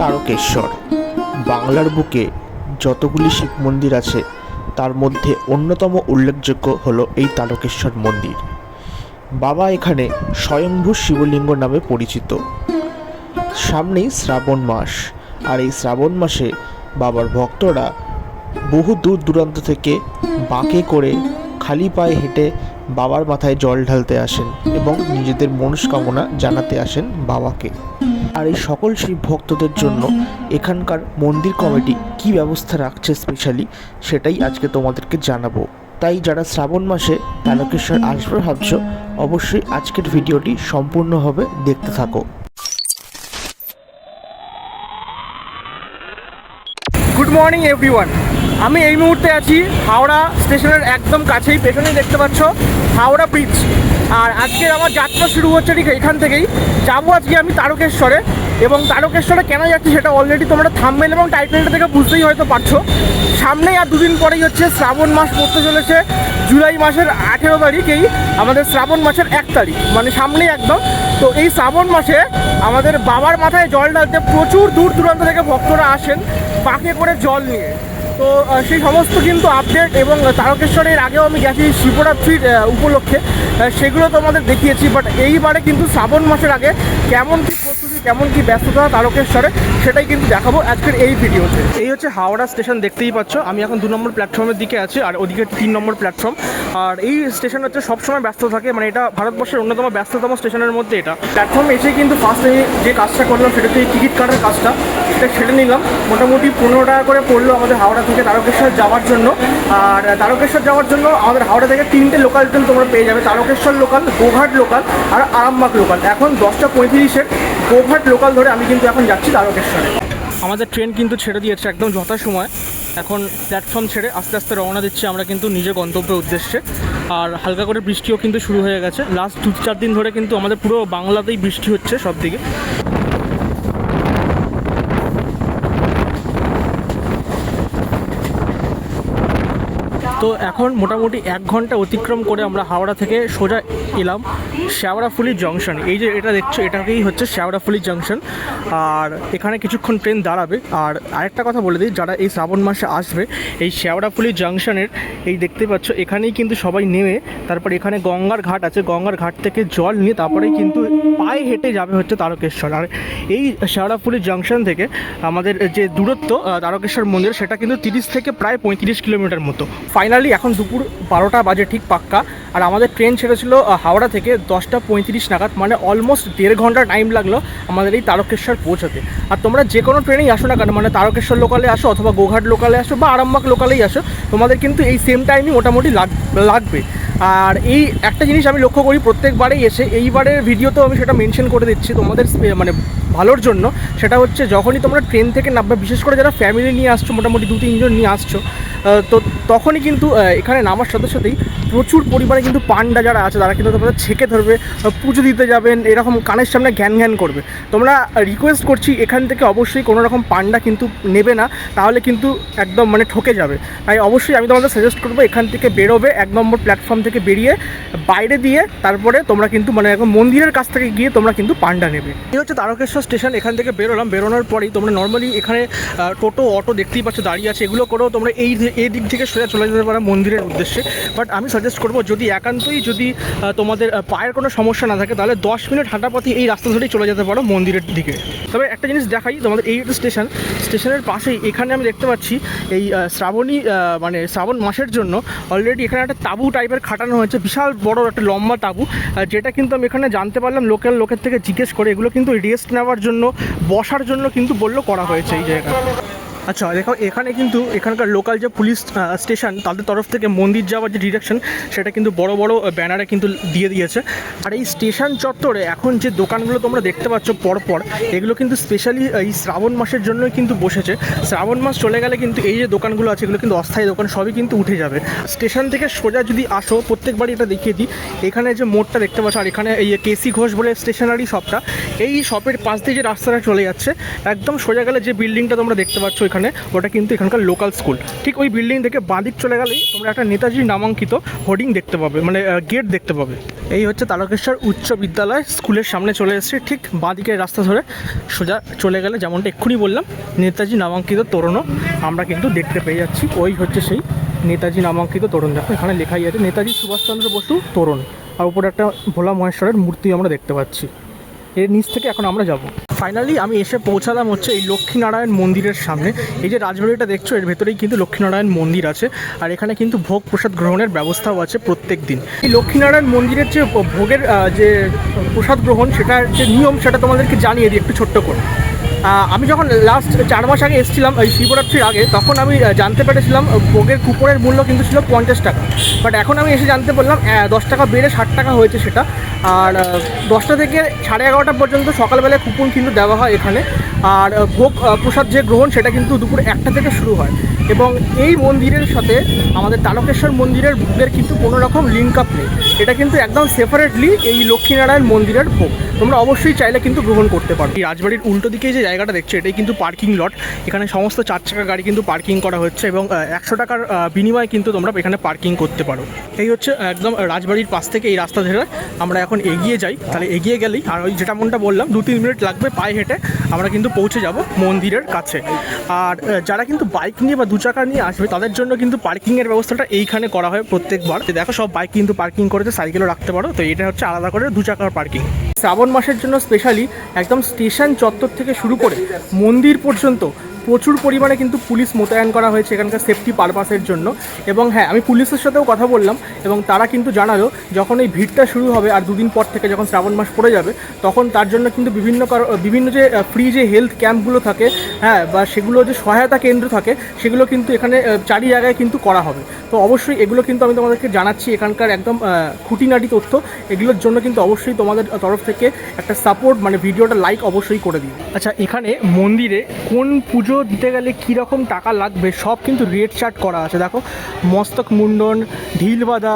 তারকেশ্বর। বাংলার বুকে যতগুলি শিব মন্দির আছে, তার মধ্যে অন্যতম উল্লেখযোগ্য হলো এই তারকেশ্বর মন্দির। বাবা এখানে স্বয়ংভূ শিবলিঙ্গ নামে পরিচিত। সামনেই শ্রাবণ মাস, আর এই শ্রাবণ মাসে বাবার ভক্তরা বহু দূর দূরান্ত থেকে বাঁকে করে খালি পায়ে হেঁটে বাবার মাথায় জল ঢালতে আসেন এবং নিজেদের মনস্কামনা জানাতে আসেন বাবাকে। আর এই সকল শিব ভক্তদের জন্য এখানকার মন্দির কমিটি কী ব্যবস্থা রাখছে স্পেশালি সেটাই আজকে তোমাদেরকে জানাব। তাই যারা শ্রাবণ মাসে তারকেশ্বর আসবে ভাবছ, অবশ্যই আজকের ভিডিওটি সম্পূর্ণভাবে দেখতে থাকো। গুড মর্নিং এভরিওয়ান আমি এই মুহূর্তে আছি হাওড়া স্টেশনের একদম কাছেই, পেছনেই দেখতে পাচ্ছ হাওড়া ব্রিজ আর আজকের আমার যাত্রা শুরু হচ্ছে ঠিক এখান থেকেই। যাব আজকে আমি তারকেশ্বরে এবং তারকেশ্বরে কেন যাচ্ছি সেটা অলরেডি তোমরা থামবেল এবং টাইটেলটা থেকে বুঝতেই হয়তো পারছ। সামনেই আর দুদিন পরেই হচ্ছে শ্রাবণ মাস পড়তে চলেছে, জুলাই মাসের আঠেরো তারিখেই, আমাদের শ্রাবণ মাসের এক তারিখ মানে সামনেই একদম। তো এই শ্রাবণ মাসে আমাদের বাবার মাথায় জল ঢালতে প্রচুর দূর দূরান্ত থেকে ভক্তরা আসেন পাকে করে জল নিয়ে। তো সেই সমস্ত কিন্তু আপডেট এবং তারকেশ্বরের আগেও আমি গেছি শিবরাত্রির উপলক্ষে। সেগুলো তোমাদের দেখিয়েছি বাট এইবারে কিন্তু শ্রাবণ মাসের আগে কেমন কি প্রস্তুতি কেমন কি ব্যস্ততা তারকেশ্বরে সেটাই কিন্তু দেখাবো আজকের এই ভিডিওতে। এই হচ্ছে হাওড়া স্টেশন দেখতেই পাচ্ছ। আমি এখন দু নম্বর প্ল্যাটফর্মের দিকে আছি আর ওদিকে তিন নম্বর প্ল্যাটফর্ম আর এই স্টেশন হচ্ছে সবসময় ব্যস্ত থাকে মানে এটা ভারতবর্ষের অন্যতম ব্যস্ততম স্টেশনের মধ্যে এটা। প্ল্যাটফর্মে এসে কিন্তু ফার্স্টে যে কাজটা করলাম সেটা হচ্ছে টিকিট কাটার কাজটা। সেটা সেরে নিলাম। মোটামুটি পনেরো টাকা করে পড়ল আমাদের হাওড়া থেকে তারকেশ্বর যাওয়ার জন্য। আর তারকেশ্বর যাওয়ার জন্য আমাদের হাওড়া থেকে তিনটে লোকাল ট্রেন তোমরা পেয়ে যাবে। তারকেশ্বর লোকাল গোঘাট লোকাল আর আরামবাগ লোকাল এখন দশটা পঁয়ত্রিশের গোঘাট লোকাল ধরে আমি কিন্তু এখন যাচ্ছি তারকেশ্বরে। আমাদের ট্রেন কিন্তু ছেড়ে দিয়েছে একদম যথাসময়। এখন প্ল্যাটফর্ম ছেড়ে আস্তে আস্তে রওনা দিচ্ছি আমরা কিন্তু নিজের গন্তব্যের উদ্দেশ্যে। আর হালকা করে বৃষ্টিও কিন্তু শুরু হয়ে গেছে। লাস্ট দু চার দিন ধরে কিন্তু আমাদের পুরো বাংলাতেই বৃষ্টি হচ্ছে সব দিকে তো এখন মোটামুটি এক ঘণ্টা অতিক্রম করে আমরা হাওড়া থেকে সোজা এলাম শ্যাওড়াফুলি জংশন। এই যে এটা দেখছ, এটাকেই হচ্ছে শ্যাওড়াফুলি জংশন। আর এখানে কিছুক্ষণ ট্রেন দাঁড়াবে। আর আরেকটা কথা বলে দিই, যারা এই শ্রাবণ মাসে আসবে, এই শ্যাওড়াফুলি জংশনের এই দেখতে পাচ্ছ, এখানেই কিন্তু সবাই নেমে তারপর এখানে গঙ্গার ঘাট আছে। গঙ্গার ঘাট থেকে জল নিয়ে তারপরেই কিন্তু পায়ে হেঁটে যাবে হচ্ছে তারকেশ্বর। আর এই শ্যাওড়াফুলি জংশন থেকে আমাদের যে দূরত্ব তারকেশ্বর মন্দির, সেটা কিন্তু তিরিশ থেকে প্রায় পঁয়ত্রিশ কিলোমিটার মতো। ফাইনালি এখন দুপুর বারোটা বাজে ঠিক পাক্কা। আর আমাদের ট্রেন ছেড়েছিল হাওড়া থেকে দশটা পঁয়ত্রিশ নাগাদ মানে অলমোস্ট দেড় ঘণ্টা টাইম লাগল আমাদের এই তারকেশ্বর পৌঁছাতে। আর তোমরা যে কোনো ট্রেনেই আসো না কেন মানে তারকেশ্বর লোকালে আসো অথবা গোঘাট লোকালে আসো বা আরামবাগ লোকালেই আসো, তোমাদের কিন্তু এই সেম টাইমই মোটামুটি লাগ, লাগবে। আর এই একটা জিনিস আমি লক্ষ্য করি, প্রত্যেকবারেই এসে, এইবারের ভিডিওতেও আমি সেটা মেনশন করে দিচ্ছি, তোমাদের মানে ভালোর জন্য, সেটা হচ্ছে যখনই তোমরা ট্রেন থেকে নামবে, বিশেষ করে যারা ফ্যামিলি নিয়ে আসছো, মোটামুটি দু তিনজন নিয়ে আসছো তো তখনই কিন্তু এখানে নামার সাথে সাথেই প্রচুর পরিমাণে কিন্তু পান্ডা যারা আছে, তারা কিন্তু তোমাদের ছেঁকে ধরবে পুজো দিতে যাবেন, এরকম কানের সামনে ঘ্যান ঘ্যান করবে। তোমরা রিকোয়েস্ট করছি, এখান থেকে অবশ্যই কোনো রকম পান্ডা কিন্তু নেবে না, তাহলে কিন্তু একদম মানে ঠকে যাবে। তাই অবশ্যই আমি তোমাদের সাজেস্ট করব, এখান থেকে বেরোবে, এক নম্বর প্ল্যাটফর্ম থেকে বেরিয়ে, বাইরে দিয়ে তারপরে তোমরা কিন্তু মানে একদম মন্দিরের কাছ থেকে গিয়ে তোমরা কিন্তু পান্ডা নেবে। এই হচ্ছে তারকেশ্বর স্টেশন এখান থেকে বেরোলাম, বেরোনোর পরেই তোমরা নর্মালি এখানে টোটো অটো দেখতেই পাচ্ছ, দাঁড়িয়ে আছে, এগুলো করেও তোমরা এই এই দিক থেকে সোজা চলে যেতে পারো মন্দিরের উদ্দেশ্যে। বাট আমি সাজেস্ট করব, যদি একান্তই যদি তোমাদের পায়ের কোনো সমস্যা না থাকে, তাহলে দশ মিনিট হাঁটা পথে এই রাস্তা ধরেই চলে যেতে পারো মন্দিরের দিকে। তবে একটা জিনিস দেখাই, তোমাদের এই স্টেশন স্টেশনের পাশেই এখানে আমি দেখতে পাচ্ছি এই শ্রাবণী মানে শ্রাবণ মাসের জন্য অলরেডি এখানে একটা তাঁবু টাইপের খাটানো হয়েছে, বিশাল বড় একটা লম্বা তাঁবু যেটা কিন্তু আমি এখানে জানতে পারলাম লোকাল লোকের থেকে জিজ্ঞেস করে, এগুলো কিন্তু রেস্ট নেওয়ার জন্য, বসার জন্য কিন্তু বলল করা হয়েছে এই জায়গাটা। আচ্ছা দেখো, এখানে কিন্তু এখানকার লোকাল যে পুলিশ স্টেশন তাদের তরফ থেকে মন্দির যাওয়ার যে ডিরেকশন সেটা কিন্তু বড় বড় ব্যানারে কিন্তু দিয়ে দিয়েছে। আর এই স্টেশন চত্বরে এখন যে দোকানগুলো তোমরা দেখতে পাচ্ছ পরপর, এগুলো কিন্তু স্পেশালি এই শ্রাবণ মাসের জন্যই কিন্তু বসেছে। শ্রাবণ মাস চলে গেলে কিন্তু এই যে দোকানগুলো আছে, এগুলো কিন্তু অস্থায়ী দোকান, সবই কিন্তু উঠে যাবে। স্টেশন থেকে সোজা যদি আসো, প্রত্যেকবারই এটা দেখিয়ে দিই, এখানে যে মোড়টা দেখতে পাচ্ছ, আর এখানে এই কেসি ঘোষ বলে স্টেশনারি শপটা এই শপের পাশ দিয়ে যে রাস্তাটা চলে যাচ্ছে, একদম সোজা গেলে যে বিল্ডিংটা তোমরা দেখতে পাচ্ছ এখানে যেখানে ওটা কিন্তু এখানকার লোকাল স্কুল ঠিক ওই বিল্ডিং থেকে বাঁদিক চলে গেলেই তোমরা একটা নেতাজি নামাঙ্কিত হোর্ডিং দেখতে পাবে মানে গেট দেখতে পাবে। এই হচ্ছে তারকেশ্বর উচ্চ বিদ্যালয় স্কুলের সামনে চলে এসেছে, ঠিক বাঁদিকের রাস্তা ধরে সোজা চলে গেলে, যেমনটা এক্ষুনি বললাম, নেতাজি নামাঙ্কিত তোরণও আমরা কিন্তু দেখতে পেয়ে যাচ্ছি। ওই হচ্ছে সেই নেতাজি নামাঙ্কিত তরুণ। দেখো, এখানে লেখাই আছে, নেতাজি সুভাষচন্দ্র বসু তোরণ। আর উপরে একটা ভোলা মহেশ্বরের মূর্তি আমরা দেখতে পাচ্ছি। এর নিচ থেকে এখন আমরা যাব। ফাইনালি আমি এসে পৌঁছালাম হচ্ছে এই লক্ষ্মীনারায়ণ মন্দিরের সামনে। এই যে রাজবাড়িটা দেখছ, এর ভেতরেই কিন্তু লক্ষ্মীনারায়ণ মন্দির আছে। আর এখানে কিন্তু ভোগ প্রসাদ গ্রহণের ব্যবস্থাও আছে প্রত্যেক দিন। এই লক্ষ্মীনারায়ণ মন্দিরের যে ভোগের যে প্রসাদ গ্রহণ, সেটার যে নিয়ম, সেটা তোমাদেরকে জানিয়ে দিই একটু ছোট্ট করে। আমি যখন লাস্ট চার মাস আগে এসেছিলাম, এই শিবরাত্রির আগে, তখন আমি জানতে পেরেছিলাম ভোগের কুপনের মূল্য কিন্তু ছিল পঞ্চাশ টাকা। বাট এখন আমি এসে জানতে পারলাম দশ টাকা বেড়ে ষাট টাকা হয়েছে সেটা। আর দশটা থেকে সাড়ে এগারোটা পর্যন্ত সকালবেলায় কুপন কিন্তু দেওয়া হয় এখানে। আর ভোগ প্রসাদ যে গ্রহণ সেটা কিন্তু দুপুর একটা থেকে শুরু হয়। এবং এই মন্দিরের সাথে আমাদের তারকেশ্বর মন্দিরের ভোগের কিন্তু কোনো রকম লিঙ্ক আপ নেই। এটা কিন্তু একদম সেপারেটলি এই লক্ষ্মীনারায়ণ মন্দিরের ভোগ। তোমরা অবশ্যই চাইলে কিন্তু গ্রহণ করতে পারো। এই রাজবাড়ির উল্টো দিকে যে জায়গাটা দেখছ, এটাই কিন্তু পার্কিং লট এখানে সমস্ত চার চাকা গাড়ি কিন্তু পার্কিং করা হচ্ছে এবং একশো টাকার বিনিময়ে কিন্তু তোমরা এখানে পার্কিং করতে পারো। এই হচ্ছে একদম রাজবাড়ির পাশ থেকে এই রাস্তা ধরে আমরা এখন এগিয়ে যাই। তাহলে এগিয়ে গেলেই আর ওই যেটা মনটা বললাম, দু তিন মিনিট লাগবে পায়ে হেঁটে, আমরা কিন্তু পৌঁছে যাব মন্দিরের কাছে। আর যারা কিন্তু বাইক নিয়ে বা দু চাকা নিয়ে আসবে, তাদের জন্য কিন্তু পার্কিংয়ের ব্যবস্থাটা এইখানে করা হয় প্রত্যেকবার। দেখো, সব বাইক কিন্তু পার্কিং করেছে সাইকেলও রাখতে পারো। তো এটা হচ্ছে আলাদা করে দু চাকার পার্কিং শ্রাবণ মাসের জন্য স্পেশালি একদম স্টেশন চত্বর থেকে শুরু করে মন্দির পর্যন্ত প্রচুর পরিমাণে কিন্তু পুলিশ মোতায়েন করা হয়েছে এখানকার সেফটি পারপাসের জন্য। এবং হ্যাঁ আমি পুলিশের সাথেও কথা বললাম এবং তারা কিন্তু জানালো, যখন এই ভিড়টা শুরু হবে আর দুদিন পর থেকে যখন শ্রাবণ মাস পড়ে যাবে, তখন তার জন্য কিন্তু বিভিন্ন বিভিন্ন যে ফ্রি যে হেলথ ক্যাম্পগুলো থাকে হ্যাঁ বা সেগুলো যে সহায়তা কেন্দ্র থাকে, সেগুলো কিন্তু এখানে চারি জায়গায় কিন্তু করা হবে। তো অবশ্যই এগুলো কিন্তু আমি তোমাদেরকে জানাচ্ছি এখানকার একদম খুঁটিনাটি তথ্য। এগুলোর জন্য কিন্তু অবশ্যই তোমাদের তরফ থেকে একটা সাপোর্ট মানে ভিডিওটা লাইক অবশ্যই করে দিও। আচ্ছা এখানে মন্দিরে কোন পুজো দিতে গেলে কীরকম টাকা লাগবে সব কিন্তু রেট চার্ট করা আছে। দেখো, মস্তক মুন্ডন ঢিল বাঁধা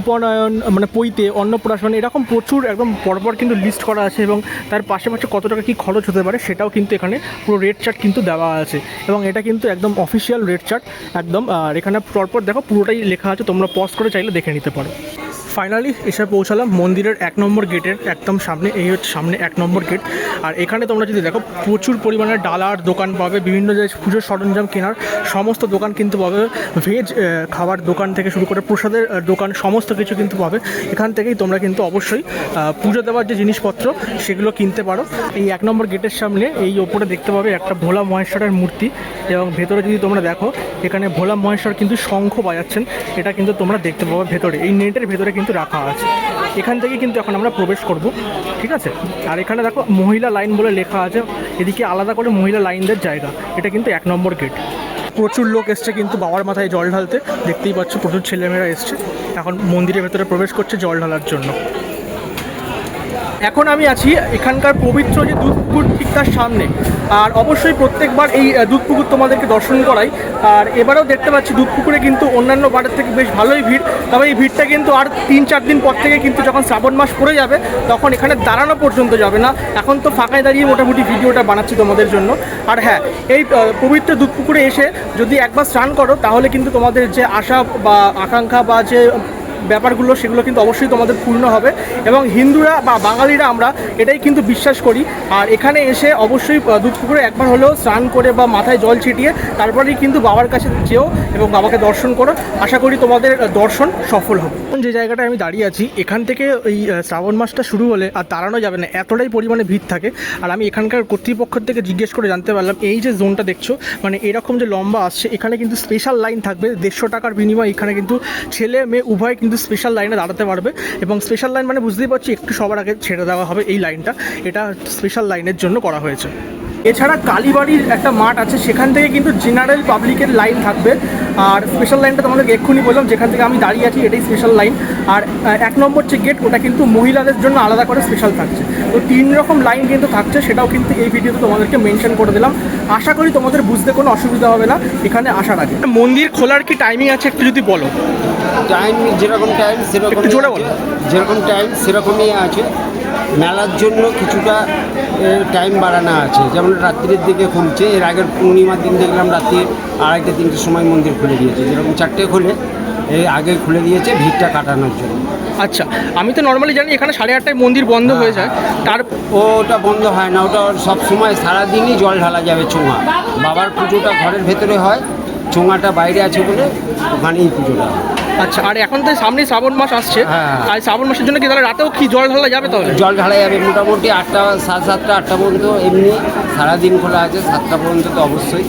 উপনয়ন মানে পৈতে, অন্নপ্রাশন, এরকম প্রচুর একদম পরপর কিন্তু লিস্ট করা আছে এবং তার পাশে পাশে কত টাকা কী খরচ হতে পারে সেটাও কিন্তু এখানে পুরো রেট চার্ট কিন্তু দেওয়া আছে এবং এটা কিন্তু একদম অফিসিয়াল রেট চার্ট একদম, আর এখানে পরপর দেখো পুরোটাই লেখা আছে, তোমরা পজ করে চাইলে দেখে নিতে পারো। ফাইনালি এসে পৌঁছালাম মন্দিরের এক নম্বর গেটের একদম সামনে, এই হচ্ছে সামনে এক নম্বর গেট। আর এখানে তোমরা যদি দেখো, প্রচুর পরিমাণে ডালার দোকান পাবে, বিভিন্ন যে পুজোর সরঞ্জাম কেনার সমস্ত দোকান কিন্তু পাবে। ভেজ খাবার দোকান থেকে শুরু করে প্রসাদের দোকান, সমস্ত কিছু কিন্তু পাবে। এখান থেকেই তোমরা কিন্তু অবশ্যই পুজো দেওয়ার যে জিনিসপত্র, সেগুলো কিনতে পারো। এই এক নম্বর গেটের সামনে, এই ওপরে দেখতে পাবে একটা ভোলা মহেশ্বরের মূর্তি। এবং ভেতরে যদি তোমরা দেখো, এখানে ভোলা মহেশ্বর কিন্তু শঙ্খ বাজাচ্ছেন। এটা কিন্তু তোমরা দেখতে পাবে ভেতরে। এই নেটের ভেতরে কিন্তু রাখা আছে। এখান থেকে কিন্তু এখন আমরা প্রবেশ করব, ঠিক আছে? আর এখানে দেখো, মহিলা লাইন বলে লেখা আছে, এদিকে আলাদা করে মহিলা লাইনদের জায়গা। এটা কিন্তু এক নম্বর গেট প্রচুর লোক এসছে কিন্তু বাবার মাথায় জল ঢালতে। দেখতেই পাচ্ছ, প্রচুর ছেলেমেয়েরা এসছে। এখন মন্দিরের ভেতরে প্রবেশ করছে জল ঢালার জন্য। এখন আমি আছি এখানকার পবিত্র যে দুধ পুকুর ঠিক তার সামনে। আর অবশ্যই প্রত্যেকবার এই দুধ পুকুর তোমাদেরকে দর্শন করাই। আর এবারেও দেখতে পাচ্ছি দুধ পুকুরে কিন্তু অন্যান্য বারের থেকে বেশ ভালোই ভিড়। তবে এই ভিড়টা কিন্তু আর তিন, চার দিন পর থেকে কিন্তু যখন শ্রাবণ মাস পড়ে যাবে, তখন এখানে দাঁড়ানো পর্যন্ত যাবে না। এখন তো ফাঁকায় দাঁড়িয়ে মোটামুটি ভিডিওটা বানাচ্ছি তোমাদের জন্য। আর হ্যাঁ এই পবিত্র দুধ পুকুরে এসে যদি একবার স্নান করো, তাহলে কিন্তু তোমাদের যে আশা বা আকাঙ্ক্ষা বা যে ব্যাপারগুলো, সেগুলো কিন্তু অবশ্যই তোমাদের পূর্ণ হবে এবং হিন্দুরা বা বাঙালিরা আমরা এটাই কিন্তু বিশ্বাস করি। আর এখানে এসে অবশ্যই দুধ পুকুরে একবার হলেও স্নান করে বা মাথায় জল ছিটিয়ে তারপরেই কিন্তু বাবার কাছে যেও এবং বাবাকে দর্শন করো। আশা করি তোমাদের দর্শন সফল হবে। যে জায়গাটায় আমি দাঁড়িয়ে আছি, এখান থেকে এই শ্রাবণ মাসটা শুরু হলে আর দাঁড়ানো যাবে না, এতটাই পরিমাণে ভিড় থাকে। আর আমি এখানকার কর্তৃপক্ষ থেকে জিজ্ঞেস করে জানতে পারলাম, এই যে জোনটা দেখছ মানে এরকম যে লম্বা আসছে, এখানে কিন্তু স্পেশাল লাইন থাকবে। দেড়শো টাকার বিনিময়ে এখানে কিন্তু ছেলে মেয়ে উভয় স্পেশাল লাইনে দাঁড়াতে পারবে এবং স্পেশাল লাইন মানে বুঝতেই পারছি, একটু সবার আগে ছেড়ে দেওয়া হবে এই লাইনটা এটা স্পেশাল লাইনের জন্য করা হয়েছে। এছাড়া কালীবাড়ির একটা মাঠ আছে সেখান থেকে কিন্তু জেনারেল পাবলিকের লাইন থাকবে। আর স্পেশাল লাইনটা তোমাদেরকে এক্ষুনি বললাম যেখান থেকে আমি দাঁড়িয়ে আছি এটাই স্পেশাল লাইন আর এক নম্বর যে গেট ওটা কিন্তু মহিলাদের জন্য আলাদা করে স্পেশাল থাকছে। তো তিন রকম লাইন কিন্তু থাকছে সেটাও কিন্তু এই ভিডিওতে তোমাদেরকে মেনশন করে দিলাম। আশা করি তোমাদের বুঝতে কোনো অসুবিধা হবে না এখানে আসার আগে। মন্দির খোলার কি টাইমিং আছে একটু যদি বলো? টাইম যেরকম টাইম সেরকম একটু জোরে বলো। যেরকম টাইম সেরকমই আছে। মেলার জন্য কিছুটা টাইম বাড়ানো আছে। যেমন রাত্রির দিকে খুলছে এর আগের পূর্ণিমার দিন দেখলাম রাত্রি আড়াইটে তিনটের সময় মন্দির খুলে দিয়েছে। যেরকম চারটে খুলে এই আগে খুলে দিয়েছে ভিড়টা কাটানোর জন্য। আচ্ছা আমি তো নর্মালি জানি এখানে সাড়ে আটটায় মন্দির বন্ধ হয়ে যায়। তার ওটা বন্ধ হয় না ওটা সব সময় সারাদিনই জল ঢালা যাবে চোঙা বাবার পুজোটা ঘরের ভেতরে হয় চোঙাটা বাইরে আছে বলে ওখানেই পুজোটা হয়। আচ্ছা। আর এখন তো সামনে শ্রাবণ মাস আসছে। হ্যাঁ। আর শ্রাবণ মাসের জন্য কি তাহলে রাতেও কি জল ঢালা যাবে তাহলে? জল ঢালা যাবে মোটামুটি আটটা সাড়ে সাতটা আটটা পর্যন্ত এমনি। সারাদিন খোলা আছে সাতটা পর্যন্ত তো অবশ্যই।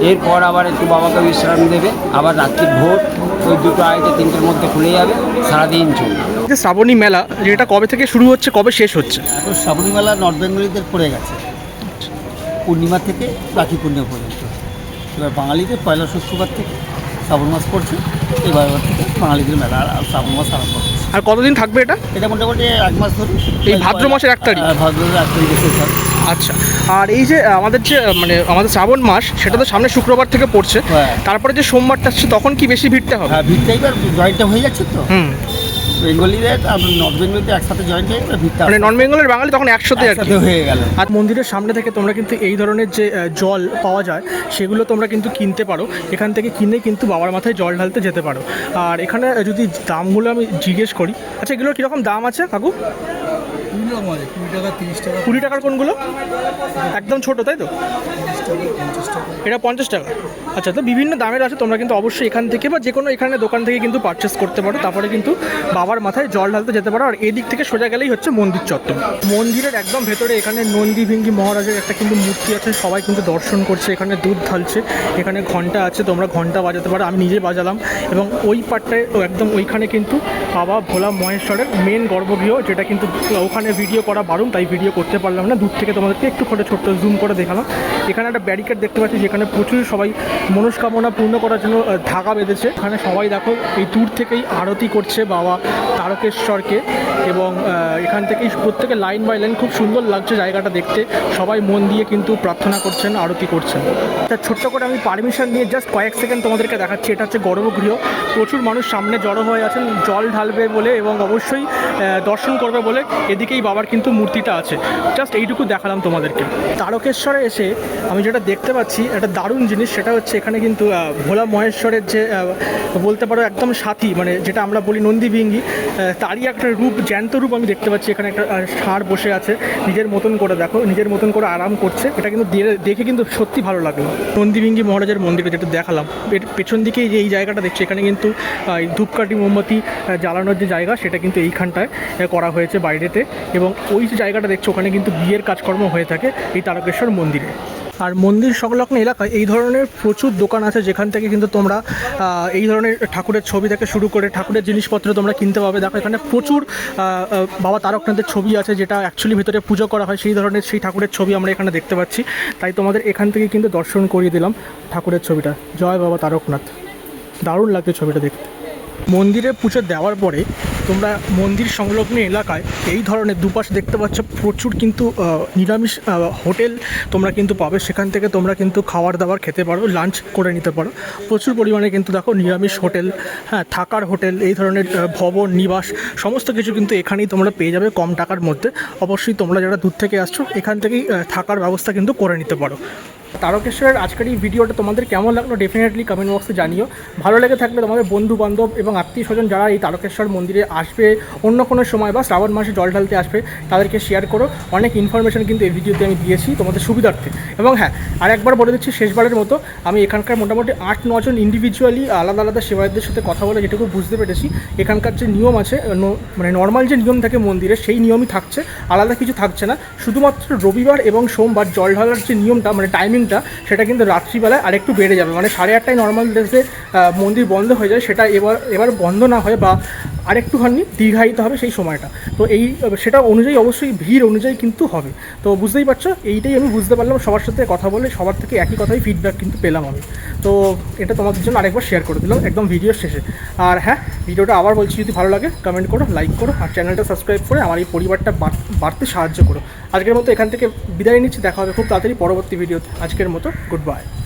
এরপর আবার একটু বাবাকে বিশ্রাম দেবে। আবার রাত্রি ভোর ওই দুটো আড়াইটে তিনটের মধ্যে খুলে যাবে। সারাদিন চলবে। যে শ্রাবণী মেলা যেটা কবে থেকে শুরু হচ্ছে কবে শেষ হচ্ছে? এখন শ্রাবণী মেলা নর্থ বেঙ্গলিদের পড়ে গেছে। পূর্ণিমা থেকে রাখি পূর্ণিমা পর্যন্ত। এবার বাঙালিদের পয়লা শুক্রবার থেকে শ্রাবণ মাস পড়ছে। এবার থেকে বাঙালিদের মেলা আর শ্রাবণ মাস আরম্ভ আর কতদিন থাকবে এটা? এটা মোটামুটি এক মাস ধরে। এই ভাদ্র মাসের এক তারিখ? হ্যাঁ, ভাদ্র মাসের এক তারিখে শেষ হয়। আচ্ছা আর এই যে আমাদের যে মানে আমাদের শ্রাবণ মাস সেটা তো সামনে শুক্রবার থেকে পড়ছে। হ্যাঁ। তারপরে যে সোমবারটা আসছে তখন কি বেশি ভিড়টা হবে? হ্যাঁ ভিড়টা এবার জয়েন্টটা হয়ে যাচ্ছে তো। হুম। বেঙ্গলিদের আর নর্থ বেঙ্গলিদের একসাথে জয়েন্ট হয়ে ভিড়টা মানে নন বেঙ্গলের বাঙালি তখন একসাথে একসাথে হয়ে গেল। আর মন্দিরের সামনে থেকে তোমরা কিন্তু এই ধরনের যে জল পাওয়া যায় সেগুলো তোমরা কিন্তু কিনতে পারো। এখান থেকে কিনে কিন্তু বাবার মাথায় জল ঢালতে যেতে পারো। আর এখানে যদি দামগুলো আমি জিজ্ঞেস করি আচ্ছা এগুলোর কীরকম দাম আছে কাকু? কুড়ি টাকার কোনগুলো? একদম ছোট তাই তো? এটা পঞ্চাশ টাকা। আচ্ছা তো বিভিন্ন দামের আছে তোমরা কিন্তু অবশ্যই এখান থেকে বা যে কোনো এখানে দোকান থেকে কিন্তু পারচেস করতে পারো। তারপরে কিন্তু বাবার মাথায় জল ঢালতে যেতে পারো। আর এদিক থেকে সোজা গেলেই হচ্ছে মন্দির চত্বর। মন্দিরের একদম ভেতরে এখানে নন্দী ভিঙ্গি মহারাজের একটা কিন্তু মূর্তি আছে। সবাই কিন্তু দর্শন করছে, এখানে দুধ ঢালছে, এখানে ঘণ্টা আছে, তোমরা ঘণ্টা বাজাতে পারো। আমি নিজে বাজালাম এবং ওই পাটটায় একদম ওইখানে কিন্তু বাবা ভোলা মহেশ্বরের মেন গর্ভগৃহ, যেটা কিন্তু ওখানে ভিডিও করা বারণ, তাই ভিডিও করতে পারলাম না। দূর থেকে তোমাদেরকে একটু করে ছোট্ট জুম করে দেখালাম। এখানে একটা ব্যারিকেড দেখতে পাচ্ছি, যেখানে প্রচুর সবাই মনস্কামনা পূর্ণ করার জন্য ধাগা বেঁধেছে। এখানে সবাই দেখো, এই দূর থেকেই আরতি করছে বাবা তারকেশ্বরকে এবং এখান থেকেই প্রত্যেকে লাইন বাই লাইন খুব সুন্দর লাগছে জায়গাটা দেখতে। সবাই মন দিয়ে কিন্তু প্রার্থনা করছেন, আরতি করছেন। তা ছোট্ট করে আমি পারমিশন নিয়ে জাস্ট কয়েক সেকেন্ড তোমাদেরকে দেখাচ্ছি। এটা হচ্ছে গর্ভগৃহ। প্রচুর মানুষ সামনে জড়ো হয়ে আছেন, জল ঢালবে বলে এবং অবশ্যই দর্শন করবে বলে এদিকেই বাবার কিন্তু মূর্তিটা আছে। জাস্ট এইটুকু দেখালাম তোমাদেরকে। তারকেশ্বরে এসে আমি যেটা দেখতে পাচ্ছি, একটা দারুণ জিনিস, সেটা হচ্ছে এখানে কিন্তু ভোলা মহেশ্বরের যে বলতে পারো একদম সাথী মানে যেটা আমরা বলি নন্দীভিঙ্গি আহ, তারই একটা রূপ জ্যান্ত রূপ আমি দেখতে পাচ্ছি এখানে একটা ষাঁড় বসে আছে নিজের মতন করে দেখো নিজের মতন করে আরাম করছে এটা কিন্তু দেখে কিন্তু সত্যি ভালো লাগল। নন্দীভিঙ্গি মহারাজের মন্দিরে যেটা দেখালাম এর পেছন দিকেই যে এই জায়গাটা দেখছি এখানে কিন্তু ধূপকাঠি মোমবাতি জ্বালানোর যে জায়গা সেটা কিন্তু এইখানটায় করা হয়েছে বাইরেতে এবং ওই যে জায়গাটা দেখছ ওখানে কিন্তু বিয়ের কাজকর্ম হয়ে থাকে এই তারকেশ্বর মন্দিরে। আর মন্দির সংলগ্ন এলাকায় এই ধরনের প্রচুর দোকান আছে যেখান থেকে কিন্তু তোমরা এই ধরনের ঠাকুরের ছবি থেকে শুরু করে ঠাকুরের জিনিসপত্র তোমরা কিনতে পাবে। দেখো, এখানে প্রচুর বাবা তারকনাথের ছবি আছে যেটা অ্যাকচুয়ালি ভিতরে পুজো করা হয়। সেই ধরনের সেই ঠাকুরের ছবি আমরা এখানে দেখতে পাচ্ছি। তাই তোমাদের এখান থেকে কিন্তু দর্শন করিয়ে দিলাম ঠাকুরের ছবিটা। জয় বাবা তারকনাথ। দারুণ লাগছে ছবিটা দেখতে। মন্দিরে পুজো দেওয়ার পরে তোমরা মন্দির সংলগ্ন এলাকায় এই ধরনের দুপাশ দেখতে পাচ্ছ। প্রচুর কিন্তু নিরামিষ হোটেল তোমরা কিন্তু পাবে। সেখান থেকে তোমরা কিন্তু খাবার দাবার খেতে পারো, লাঞ্চ করে নিতে পারো। প্রচুর পরিমাণে কিন্তু দেখো নিরামিষ হোটেল হ্যাঁ থাকার হোটেল, এই ধরনের ভবন, নিবাস, সমস্ত কিছু কিন্তু এখানেই তোমরা পেয়ে যাবে কম টাকার মধ্যে। অবশ্যই তোমরা যারা দূর থেকে আসছো, এখান থেকেই থাকার ব্যবস্থা কিন্তু করে নিতে পারো। তারকেশ্বরের আজকের এই ভিডিওটা তোমাদের কেমন লাগল ডেফিনেটলি কমেন্ট বক্সে জানিও। ভালো লেগে থাকলে তোমাদের বন্ধু বান্ধব এবং আত্মীয় স্বজন যারা এই তারকেশ্বর মন্দিরে আসবে, অন্য কোনো সময় বা শ্রাবণ মাসে জল ঢালতে আসবে, তাদেরকে শেয়ার করো। অনেক ইনফরমেশন কিন্তু এই ভিডিওতে আমি দিয়েছি তোমাদের সুবিধার্থে। এবং হ্যাঁ আর একবার বলে দিচ্ছি শেষবারের মতো, আমি এখানকার মোটামুটি আট নজন ইন্ডিভিজুয়ালি আলাদা আলাদা সেবায়তদের সাথে কথা বলে যেটুকু বুঝতে পেরেছি, এখানকার যে নিয়ম আছে মানে নর্মাল যে নিয়ম থাকে মন্দিরে, সেই নিয়মই থাকছে, আলাদা কিছু থাকছে না। শুধুমাত্র রবিবার এবং সোমবার জল ঢালার যে নিয়মটা মানে টাইমিংটা সেটা কিন্তু রাত্রিবেলায় আরেকটু বেড়ে যাবে। মানে সাড়ে আটটায় নর্মাল ডেজে মন্দির বন্ধ হয়ে যায়, সেটা এবার এবার বন্ধ না হয়ে বা আরেকটুখানি দীর্ঘায়িত হবে সেই সময়টা। তো এই, সেটা অনুযায়ী অবশ্যই ভিড় অনুযায়ী কিন্তু হবে। তো বুঝতেই পারছ, এইটাই আমি বুঝতে পারলাম। সবার সাথে কথা বলে, সবার থেকে একই কথাই ফিডব্যাক কিন্তু পেলাম আমি। তো এটা তোমাদের জন্য আরেকবার শেয়ার করে দিলাম একদম ভিডিওর শেষে। আর হ্যাঁ ভিডিওটা আবার বলছি, যদি ভালো লাগে কমেন্ট করো লাইক করো, আর চ্যানেলটা সাবস্ক্রাইব করে আমার এই পরিবারটা বাড়- বাড়তে সাহায্য করো। আজকের মতো এখান থেকে বিদায় নিচ্ছি, দেখা হবে খুব তাড়াতাড়ি পরবর্তী ভিডিওতে আজকের মতো গুড বাই